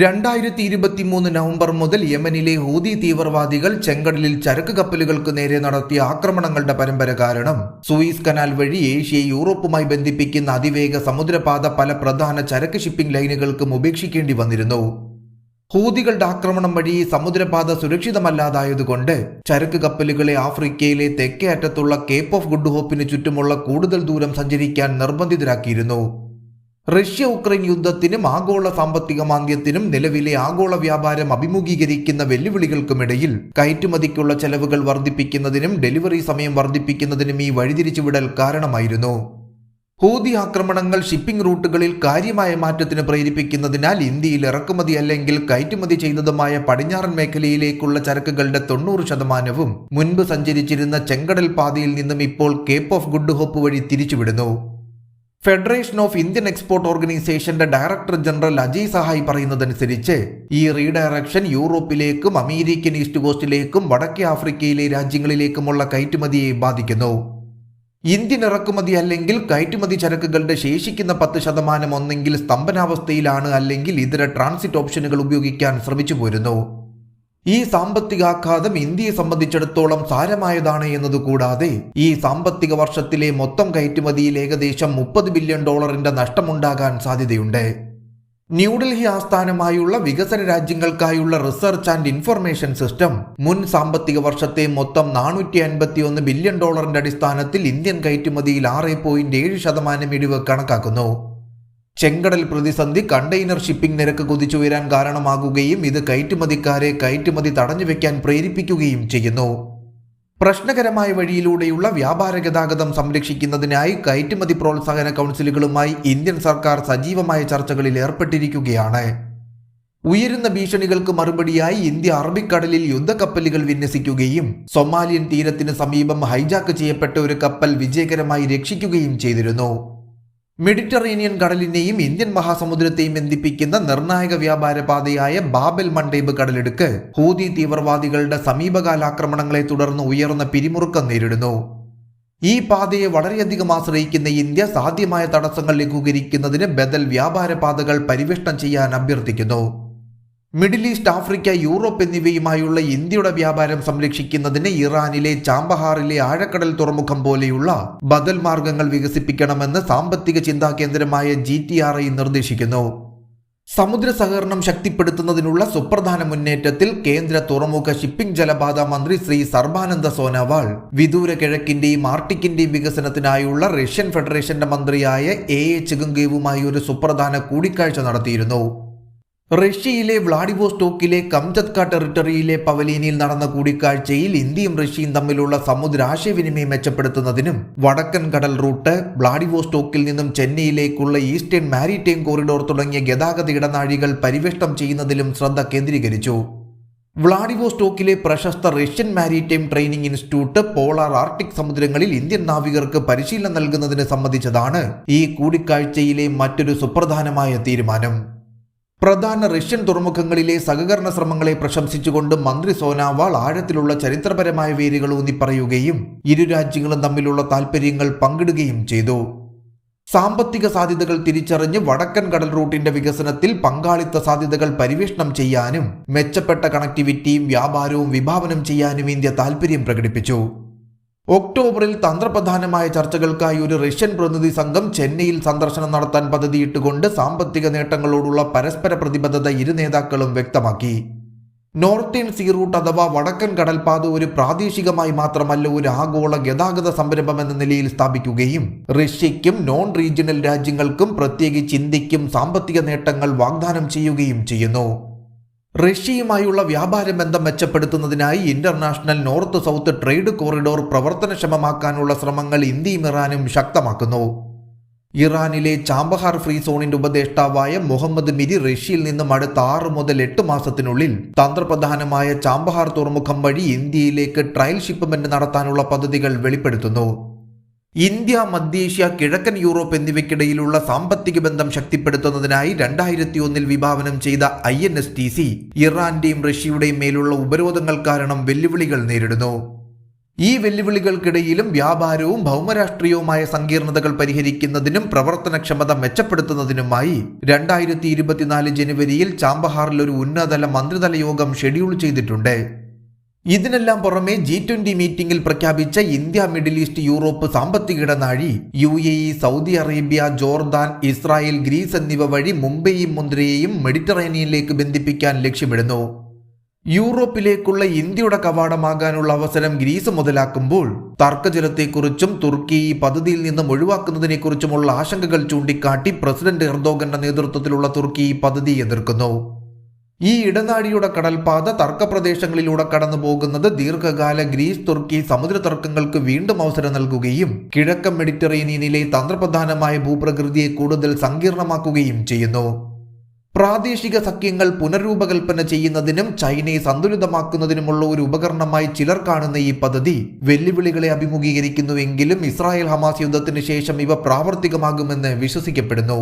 രണ്ടായിരത്തി ഇരുപത്തി മൂന്ന് നവംബർ മുതൽ യമനിലെ ഹൂതി തീവ്രവാദികൾ ചെങ്കടലിൽ ചരക്ക് കപ്പലുകൾക്ക് നേരെ നടത്തിയ ആക്രമണങ്ങളുടെ പരമ്പര കാരണം. സൂയിസ് കനാൽ വഴി ഏഷ്യയെ യൂറോപ്പുമായി ബന്ധിപ്പിക്കുന്ന അതിവേഗ സമുദ്രപാത പല പ്രധാന ചരക്ക് ഷിപ്പിംഗ് ലൈനുകൾക്കും ഉപേക്ഷിക്കേണ്ടി വന്നിരുന്നു. ഹൂതികളുടെ ആക്രമണം വഴി സമുദ്രപാത സുരക്ഷിതമല്ലാതായതുകൊണ്ട് ചരക്ക് കപ്പലുകളെ ആഫ്രിക്കയിലെ തെക്കേ അറ്റത്തുള്ള കേപ്പ് ഓഫ് ഗുഡ് ഹോപ്പിന് ചുറ്റുമുള്ള കൂടുതൽ ദൂരം സഞ്ചരിക്കാൻ നിർബന്ധിതരാക്കിയിരുന്നു. റഷ്യ ഉക്രൈൻ യുദ്ധത്തിനും ആഗോള സാമ്പത്തിക മാന്ദ്യത്തിനും നിലവിലെ ആഗോള വ്യാപാരം അഭിമുഖീകരിക്കുന്ന വെല്ലുവിളികൾക്കുമിടയിൽ കയറ്റുമതിക്കുള്ള ചെലവുകൾ വർദ്ധിപ്പിക്കുന്നതിനും ഡെലിവറി സമയം വർദ്ധിപ്പിക്കുന്നതിനും ഈ വഴിതിരിച്ചുവിടൽ കാരണമായിരുന്നു. ഹൂതി ആക്രമണങ്ങൾ ഷിപ്പിംഗ് റൂട്ടുകളിൽ കാര്യമായ മാറ്റത്തിന് പ്രേരിപ്പിക്കുന്നതിനാൽ ഇന്ത്യയിൽ ഇറക്കുമതി അല്ലെങ്കിൽ കയറ്റുമതി ചെയ്തതുമായ പടിഞ്ഞാറൻ മേഖലയിലേക്കുള്ള ചരക്കുകളുടെ തൊണ്ണൂറ് ശതമാനവും മുൻപ് സഞ്ചരിച്ചിരുന്ന ചെങ്കടൽ പാതയിൽ നിന്നും ഇപ്പോൾ കേപ്പ് ഓഫ് ഗുഡ് ഹോപ്പ് വഴി തിരിച്ചുവിടുന്നു. ഫെഡറേഷൻ ഓഫ് ഇന്ത്യൻ എക്സ്പോർട്ട് ഓർഗനൈസേഷന്റെ ഡയറക്ടർ ജനറൽ അജയ് സഹായ് പറയുന്നതനുസരിച്ച് ഈ റീഡയറക്ഷൻ യൂറോപ്പിലേക്കും അമേരിക്കൻ ഈസ്റ്റ് കോസ്റ്റിലേക്കും വടക്കേ ആഫ്രിക്കയിലെ രാജ്യങ്ങളിലേക്കുമുള്ള കയറ്റുമതിയെ ബാധിക്കുന്നു. ഇന്ത്യൻ ഇറക്കുമതി അല്ലെങ്കിൽ കയറ്റുമതി ചരക്കുകളുടെ ശേഷിക്കുന്ന പത്ത് ശതമാനം ഒന്നെങ്കിൽ സ്തംഭനാവസ്ഥയിലാണ് അല്ലെങ്കിൽ ഇതര ട്രാൻസിറ്റ് ഓപ്ഷനുകൾ ഉപയോഗിക്കാൻ ശ്രമിച്ചു പോരുന്നു ഈ സാമ്പത്തിക സാമ്പത്തികാഘാതം ഇന്ത്യയെ സംബന്ധിച്ചിടത്തോളം സാരമായതാണ് എന്നതുകൂടാതെ ഈ സാമ്പത്തിക വർഷത്തിലെ മൊത്തം കയറ്റുമതിയിൽ ഏകദേശം മുപ്പത് ബില്യൺ ഡോളറിന്റെ നഷ്ടമുണ്ടാകാൻ സാധ്യതയുണ്ട്. ന്യൂഡൽഹി ആസ്ഥാനമായുള്ള വികസന രാജ്യങ്ങൾക്കായുള്ള റിസർച്ച് ആൻഡ് ഇൻഫർമേഷൻ സിസ്റ്റം മുൻ സാമ്പത്തിക വർഷത്തെ മൊത്തം നാനൂറ്റി അൻപത്തി ഒന്ന് ബില്യൺ ഡോളറിന്റെ അടിസ്ഥാനത്തിൽ ഇന്ത്യൻ കയറ്റുമതിയിൽ ആറ് പോയിന്റ് ഏഴ് ശതമാനം ഇടിവ് കണക്കാക്കുന്നു. ചെങ്കടൽ പ്രതിസന്ധി കണ്ടെയ്നർ ഷിപ്പിംഗ് നിരക്ക് കുതിച്ചുയരാൻ കാരണമാകുകയും ഇത് കയറ്റുമതിക്കാരെ കയറ്റുമതി തടഞ്ഞുവെക്കാൻ പ്രേരിപ്പിക്കുകയും ചെയ്യുന്നു. പ്രശ്നകരമായ വഴിയിലൂടെയുള്ള വ്യാപാര ഗതാഗതം സംരക്ഷിക്കുന്നതിനായി കയറ്റുമതി പ്രോത്സാഹന കൗൺസിലുകളുമായി ഇന്ത്യൻ സർക്കാർ സജീവമായ ചർച്ചകളിൽ ഏർപ്പെട്ടിരിക്കുകയാണ്. ഉയരുന്ന ഭീഷണികൾക്ക് മറുപടിയായി ഇന്ത്യ അറബിക്കടലിൽ യുദ്ധക്കപ്പലുകൾ വിന്യസിക്കുകയും സൊമാലിയൻ തീരത്തിന് സമീപം ഹൈജാക്ക് ചെയ്യപ്പെട്ട ഒരു കപ്പൽ വിജയകരമായി രക്ഷിക്കുകയും ചെയ്തിരുന്നു. മെഡിറ്ററേനിയൻ കടലിനെയും ഇന്ത്യൻ മഹാസമുദ്രത്തെയും ബന്ധിപ്പിക്കുന്ന നിർണായക വ്യാപാര പാതയായ ബാബൽ മണ്ടേബ് കടലെടുക്ക് ഹൂതി തീവ്രവാദികളുടെ സമീപകാല ആക്രമണങ്ങളെ തുടർന്ന് ഉയർന്ന പിരിമുറുക്കം നേരിടുന്നു. ഈ പാതയെ വളരെയധികം ആശ്രയിക്കുന്ന ഇന്ത്യ സാധ്യമായ തടസ്സങ്ങൾ ലഘൂകരിക്കുന്നതിന് ബദൽ വ്യാപാര പാതകൾ പരിവേഷണം ചെയ്യാൻ അഭ്യർത്ഥിക്കുന്നു. മിഡിൽ ഈസ്റ്റ് ആഫ്രിക്ക യൂറോപ്പ് എന്നിവയുമായുള്ള ഇന്ത്യയുടെ വ്യാപാരം സംരക്ഷിക്കുന്നതിന് ഇറാനിലെ ചാമ്പഹാറിലെ ആഴക്കടൽ തുറമുഖം പോലെയുള്ള ബദൽ മാർഗങ്ങൾ വികസിപ്പിക്കണമെന്ന് സാമ്പത്തിക ചിന്താ കേന്ദ്രമായ ജി ടി ആർ ഐ നിർദ്ദേശിക്കുന്നു. സമുദ്ര സഹകരണം ശക്തിപ്പെടുത്തുന്നതിനുള്ള സുപ്രധാന മുന്നേറ്റത്തിൽ കേന്ദ്ര തുറമുഖ ഷിപ്പിംഗ് ജലപാത മന്ത്രി ശ്രീ സർബാനന്ദ സോനോവാൾ വിദൂര കിഴക്കിന്റെയും ആർട്ടിക്കിന്റെയും വികസനത്തിനായുള്ള റഷ്യൻ ഫെഡറേഷന്റെ മന്ത്രിയായ എ എ ചിഗുങ്കേവുമായി ഒരു സുപ്രധാന കൂടിക്കാഴ്ച നടത്തിയിരുന്നു. റഷ്യയിലെ വ്ളാഡിവോസ്റ്റോക്കിലെ കംചത്ക ടെറിട്ടറിയിലെ പവലീനിയിൽ നടന്ന കൂടിക്കാഴ്ചയിൽ ഇന്ത്യയും റഷ്യയും തമ്മിലുള്ള സമുദ്ര ആശയവിനിമയം മെച്ചപ്പെടുത്തുന്നതിനും വടക്കൻ കടൽ റൂട്ട് വ്ളാഡിവോസ്റ്റോക്കിൽ നിന്നും ചെന്നൈയിലേക്കുള്ള ഈസ്റ്റേൺ മാരിടൈം കോറിഡോർ തുടങ്ങിയ ഗതാഗത ഇടനാഴികൾ പരിവേഷ്ടം ചെയ്യുന്നതിലും ശ്രദ്ധ കേന്ദ്രീകരിച്ചു. വ്ളാഡിവോസ്റ്റോക്കിലെ പ്രശസ്ത Russian maritime training institute polar Arctic സമുദ്രങ്ങളിൽ Indian നാവികർക്ക് പരിശീലനം നൽകുന്നതിന് സംബന്ധിച്ചതാണ് ഈ കൂടിക്കാഴ്ചയിലെ മറ്റൊരു സുപ്രധാനമായ തീരുമാനം. പ്രധാന റഷ്യൻ തുറമുഖങ്ങളിലെ സഹകരണ ശ്രമങ്ങളെ പ്രശംസിച്ചുകൊണ്ട് മന്ത്രി സോനാവാൾ ആഴത്തിലുള്ള ചരിത്രപരമായ വേരുകൾ ഊന്നിപ്പറയുകയും ഇരു രാജ്യങ്ങളും തമ്മിലുള്ള താൽപ്പര്യങ്ങൾ പങ്കിടുകയും ചെയ്തു. സാമ്പത്തിക സാധ്യതകൾ തിരിച്ചറിഞ്ഞ് വടക്കൻ കടൽ റൂട്ടിന്റെ വികസനത്തിൽ പങ്കാളിത്ത സാധ്യതകൾ പരിവേഷണം ചെയ്യാനും മെച്ചപ്പെട്ട കണക്ടിവിറ്റിയും വ്യാപാരവും വിഭാവനം ചെയ്യാനും ഇന്ത്യ താൽപ്പര്യം പ്രകടിപ്പിച്ചു. ഒക്ടോബറിൽ തന്ത്രപ്രധാനമായ ചർച്ചകൾക്കായി ഒരു റഷ്യൻ പ്രതിനിധി സംഘം ചെന്നൈയിൽ സന്ദർശനം നടത്താൻ പദ്ധതിയിട്ടുകൊണ്ട് സാമ്പത്തിക നേട്ടങ്ങളോടുള്ള പരസ്പര പ്രതിബദ്ധത ഇരു നേതാക്കളും വ്യക്തമാക്കി. നോർത്തേൺ സീ റൂട്ട് അഥവാ വടക്കൻ കടൽപാത ഒരു പ്രാദേശികമായി മാത്രമല്ല ഒരു ആഗോള ഗതാഗത സംരംഭം എന്ന നിലയിൽ സ്ഥാപിക്കുകയും റഷ്യയ്ക്കും നോൺ റീജിയണൽ രാജ്യങ്ങൾക്കും പ്രത്യേകിച്ച് ഇന്ത്യക്കും സാമ്പത്തിക നേട്ടങ്ങൾ വാഗ്ദാനം ചെയ്യുകയും ചെയ്യുന്നു. റഷ്യയുമായുള്ള വ്യാപാര ബന്ധം മെച്ചപ്പെടുത്തുന്നതിനായി international north south trade corridor പ്രവർത്തനക്ഷമമാക്കാനുള്ള ശ്രമങ്ങൾ ഇന്ത്യയും ഇറാനും ശക്തമാക്കുന്നു. ഇറാനിലെ ചാമ്പഹാർ ഫ്രീ സോണിന്റെ ഉപദേഷ്ടാവായ മുഹമ്മദ് മിരി റഷ്യയിൽ നിന്നും അടുത്ത ആറ് മുതൽ എട്ട് മാസത്തിനുള്ളിൽ തന്ത്രപ്രധാനമായ ചാമ്പഹാർ തുറമുഖം വഴി ഇന്ത്യയിലേക്ക് ട്രയൽ ഷിപ്പ്മെന്റ് നടത്താനുള്ള പദ്ധതികൾ വെളിപ്പെടുത്തുന്നു. ഇന്ത്യ മധ്യേഷ്യ കിഴക്കൻ യൂറോപ്പ് എന്നിവയ്ക്കിടയിലുള്ള സാമ്പത്തിക ബന്ധം ശക്തിപ്പെടുത്തുന്നതിനായി രണ്ടായിരത്തി ഒന്നിൽ വിഭാവനം ചെയ്ത I N S T C ഇറാന്റെയും റഷ്യയുടെയും മേലുള്ള ഉപരോധങ്ങൾ കാരണം വെല്ലുവിളികൾ നേരിടുന്നു. ഈ വെല്ലുവിളികൾക്കിടയിലും വ്യാപാരവും ഭൗമരാഷ്ട്രീയവുമായ സങ്കീർണതകൾ പരിഹരിക്കുന്നതിനും പ്രവർത്തനക്ഷമത മെച്ചപ്പെടുത്തുന്നതിനുമായി രണ്ടായിരത്തി ഇരുപത്തിനാല് ജനുവരിയിൽ ചാമ്പഹാറിൽ ഒരു ഉന്നതതല മന്ത്രിതല യോഗം ഷെഡ്യൂൾ ചെയ്തിട്ടുണ്ട്. ഇതിനെല്ലാം പുറമെ ജി ട്വന്റി മീറ്റിംഗിൽ പ്രഖ്യാപിച്ച ഇന്ത്യ മിഡിൽ ഈസ്റ്റ് യൂറോപ്പ് സാമ്പത്തിക ഇടനാഴി U A E Saudi Arabia Jordan Israel Greece എന്നിവ വഴി മുംബൈയും മുന്ദ്രയെയും മെഡിറ്ററേനിയനിലേക്ക് ബന്ധിപ്പിക്കാൻ ലക്ഷ്യമിടുന്നു. യൂറോപ്പിലേക്കുള്ള ഇന്ത്യയുടെ കവാടമാകാനുള്ള അവസരം ഗ്രീസ് മുതലാക്കുമ്പോൾ തർക്കജലത്തെക്കുറിച്ചും തുർക്കി ഈ പദ്ധതിയിൽ നിന്നും ഒഴിവാക്കുന്നതിനെക്കുറിച്ചുമുള്ള ആശങ്കകൾ ചൂണ്ടിക്കാട്ടി പ്രസിഡന്റ് എർദോഗന്റെ നേതൃത്വത്തിലുള്ള തുർക്കി ഈ പദ്ധതി എതിർക്കുന്നു. ഈ ഇടനാഴിയുടെ കടൽപാത തർക്കപ്രദേശങ്ങളിലൂടെ കടന്നു പോകുന്നത് ദീർഘകാല ഗ്രീസ് തുർക്കി സമുദ്ര തർക്കങ്ങൾക്ക് വീണ്ടും അവസരം നൽകുകയും കിഴക്കൻ മെഡിറ്ററേനിയനിലെ തന്ത്രപ്രധാനമായ ഭൂപ്രകൃതിയെ കൂടുതൽ സങ്കീർണമാക്കുകയും ചെയ്യുന്നു. പ്രാദേശിക സഖ്യങ്ങൾ പുനരൂപകൽപ്പന ചെയ്യുന്നതിനും ചൈനയെ സന്തുലിതമാക്കുന്നതിനുമുള്ള ഒരു ഉപകരണമായി ചിലർ കാണുന്ന ഈ പദ്ധതി വെല്ലുവിളികളെ അഭിമുഖീകരിക്കുന്നുവെങ്കിലും ഇസ്രായേൽ ഹമാസ് യുദ്ധത്തിന് ശേഷം ഇവ പ്രാവർത്തികമാകുമെന്ന് വിശ്വസിക്കപ്പെടുന്നു.